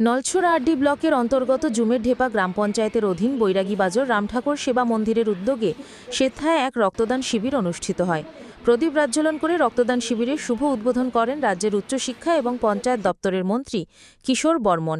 নলছড়া আড্ডি ব্লকের অন্তর্গত জুমের ঢেপা গ্রাম পঞ্চায়েতের অধীন বৈরাগীবাজার রামঠাকুর সেবা মন্দিরের উদ্যোগে স্বেচ্ছায় এক রক্তদান শিবির অনুষ্ঠিত হয়। প্রদীপ রাজ্জ্বলন করে রক্তদান শিবিরের শুভ উদ্বোধন করেন রাজ্যের উচ্চশিক্ষা এবং পঞ্চায়েত দপ্তরের মন্ত্রী কিশোর বর্মন।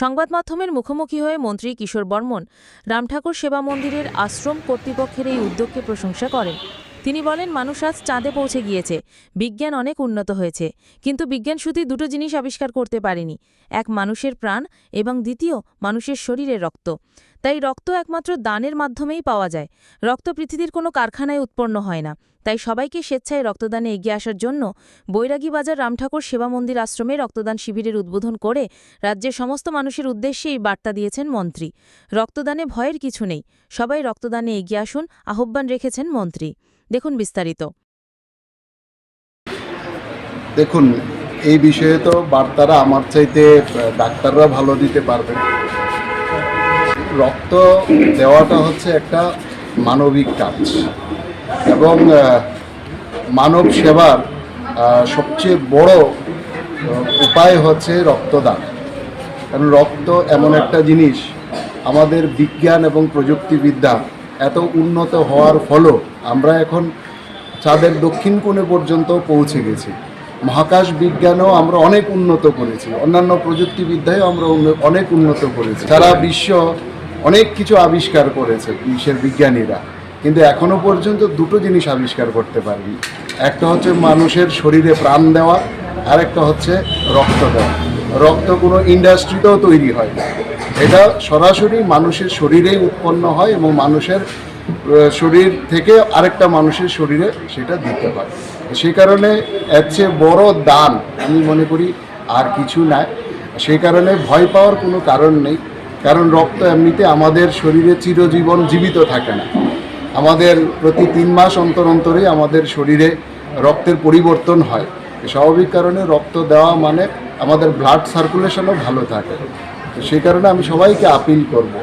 সংবাদ মাধ্যমের মুখোমুখি হয়ে মন্ত্রী কিশোর বর্মন রামঠাকুর সেবা মন্দিরের আশ্রম কর্তৃপক্ষের এই উদ্যোগকে প্রশংসা করেন। তিনি বলেন, মানুষ আজ চাঁদে পৌঁছে গিয়েছে। বিজ্ঞান অনেক উন্নত হয়েছে। কিন্তু বিজ্ঞান শুধু দুটো জিনিস আবিষ্কার করতে পারেনি। এক, মানুষের প্রাণ এবং দ্বিতীয়, মানুষের শরীরে রক্ত। তাই রক্ত একমাত্র দানের মাধ্যমেই পাওয়া যায়। রক্ত পৃথিবীর কোনো কারখানায় উৎপন্ন হয় না। তাই সবাইকে স্বেচ্ছায় রক্তদানে এগিয়ে আসার জন্য বৈরাগী বাজার রামঠাকুর সেবা মন্দির আশ্রমে রক্তদান শিবিরের উদ্বোধন করে রাজ্যের সমস্ত মানুষের উদ্দেশ্যে এই বার্তা দিয়েছেন মন্ত্রী। রক্তদানে ভয়ের কিছু নেই। সবাই রক্তদানে এগিয়ে আসুন, আহ্বান রেখেছেন মন্ত্রী। দেখুন বিস্তারিত। দেখুন, এই বিষয়ে তো বার্তারা আমার চাইতে ডাক্তাররা ভালো দিতে পারবে। রক্ত দেওয়াটা হচ্ছে একটা মানবিক কাজ এবং মানব সেবার সবচেয়ে বড় উপায় হচ্ছে রক্তদান। কারণ রক্ত এমন একটা জিনিস, আমাদের বিজ্ঞান এবং প্রযুক্তিবিদ্যা এত উন্নত হওয়ার ফলও আমরা এখন চাঁদের দক্ষিণ কোণে পর্যন্ত পৌঁছে গেছি। মহাকাশ বিজ্ঞানেও আমরা অনেক উন্নত করেছি। অন্যান্য প্রযুক্তিবিদ্যায়ও আমরা অনেক উন্নত করেছি। সারা বিশ্ব অনেক কিছু আবিষ্কার করেছে বিশ্বের বিজ্ঞানীরা। কিন্তু এখনও পর্যন্ত দুটো জিনিস আবিষ্কার করতে পারেনি। একটা হচ্ছে মানুষের শরীরে প্রাণ দেওয়া আর একটা হচ্ছে রক্ত দেওয়া। রক্ত কোনো ইন্ডাস্ট্রিতেও তৈরি হয় এটা সরাসরি মানুষের শরীরেই উৎপন্ন হয় এবং মানুষের শরীর থেকে আরেকটা মানুষের শরীরে সেটা দিতে হয়। সে কারণে এর চেয়ে বড় দান আমি মনে করি আর কিছু নাই। সেই কারণে ভয় পাওয়ার কোনো কারণ নেই, কারণ রক্ত এমনিতে আমাদের শরীরে চিরজীবন জীবিত থাকে না। আমাদের প্রতি তিন মাস অন্তর অন্তরে আমাদের শরীরে রক্তের পরিবর্তন হয়। স্বাভাবিক কারণে রক্ত দেওয়া মানে আমাদের ব্লাড সার্কুলেশনও ভালো থাকে। তো সেই কারণে আমি সবাইকে আপিল করব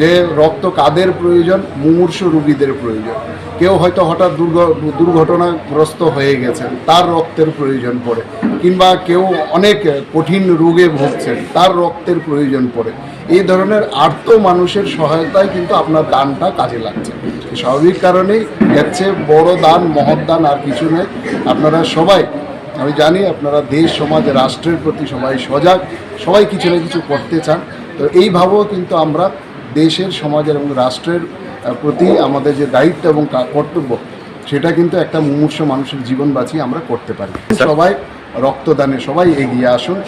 যে রক্ত কাদের প্রয়োজন, মুমূর্ষ রুগীদের প্রয়োজন। কেউ হয়তো হঠাৎ দুর্ঘ, দুর্ঘটনাগ্রস্ত হয়ে গেছেন, তার রক্তের প্রয়োজন পড়ে। কিংবা কেউ অনেক কঠিন রোগে ভুগছেন, তার রক্তের প্রয়োজন পড়ে। এই ধরনের আর্ত মানুষের সহায়তায় কিন্তু আপনার দানটা কাজে লাগছে। স্বাভাবিক কারণেই চেয়ে বড় দান, মহৎ দান আর কিছু নেই আপনারা সবাই আমি জানি আপনারা দেশ সমাজ রাষ্ট্রের প্রতি সবাই সজাগ সবাই কিছু না কিছু করতে চান। তো এইভাবেও কিন্তু আমরা দেশের সমাজের এবং রাষ্ট্রের প্রতি আমাদের যে দায়িত্ব এবং কর্তব্য সেটা কিন্তু একটা মুমূর্ষ মানুষের জীবন বাঁচিয়ে আমরা করতে পারি। সবাই রক্তদানে সবাই এগিয়ে আসুন।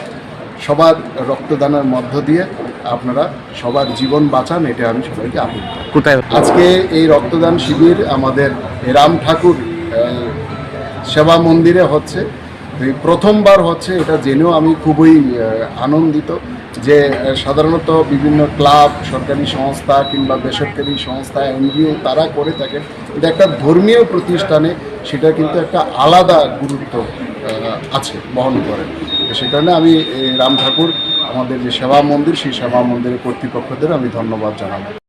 সবার রক্তদানের মধ্য দিয়ে আপনারা সবার জীবন বাঁচান এটা আমি সবাইকে আপিল কোথায়? আজকে এই রক্তদান শিবির আমাদের রাম ঠাকুর সেবা মন্দিরে হচ্ছে। এই প্রথমবার হচ্ছে এটা জেনেও আমি খুবই আনন্দিত যে সাধারণত বিভিন্ন ক্লাব, সরকারি সংস্থা কিংবা বেসরকারি সংস্থা, এনজিও তারা করে থাকেন। কিন্তু একটা ধর্মীয় প্রতিষ্ঠানে সেটা কিন্তু একটা আলাদা গুরুত্ব আছে, বহন করে। সে কারণে আমি রাম ঠাকুর, আমাদের যে সেবা মন্দির, সেই সেবা মন্দিরের কর্তৃপক্ষদের আমি ধন্যবাদ জানাব।